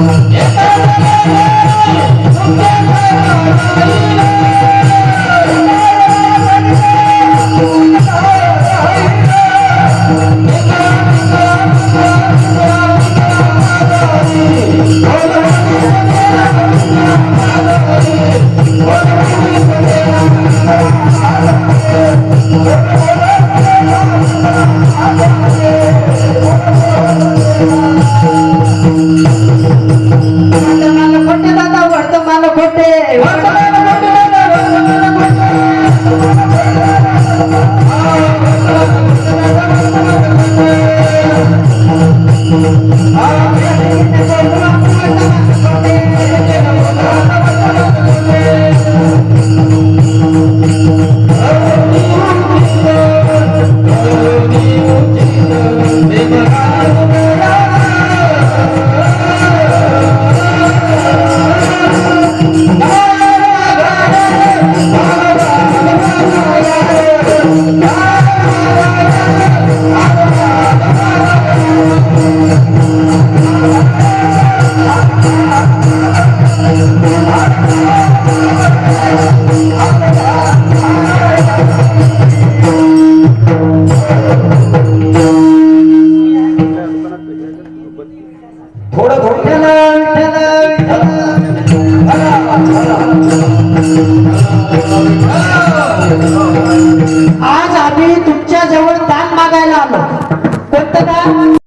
Allah. आज आम्ही तुमच्या जवळ दान मागायला आलो. कोणतं दान?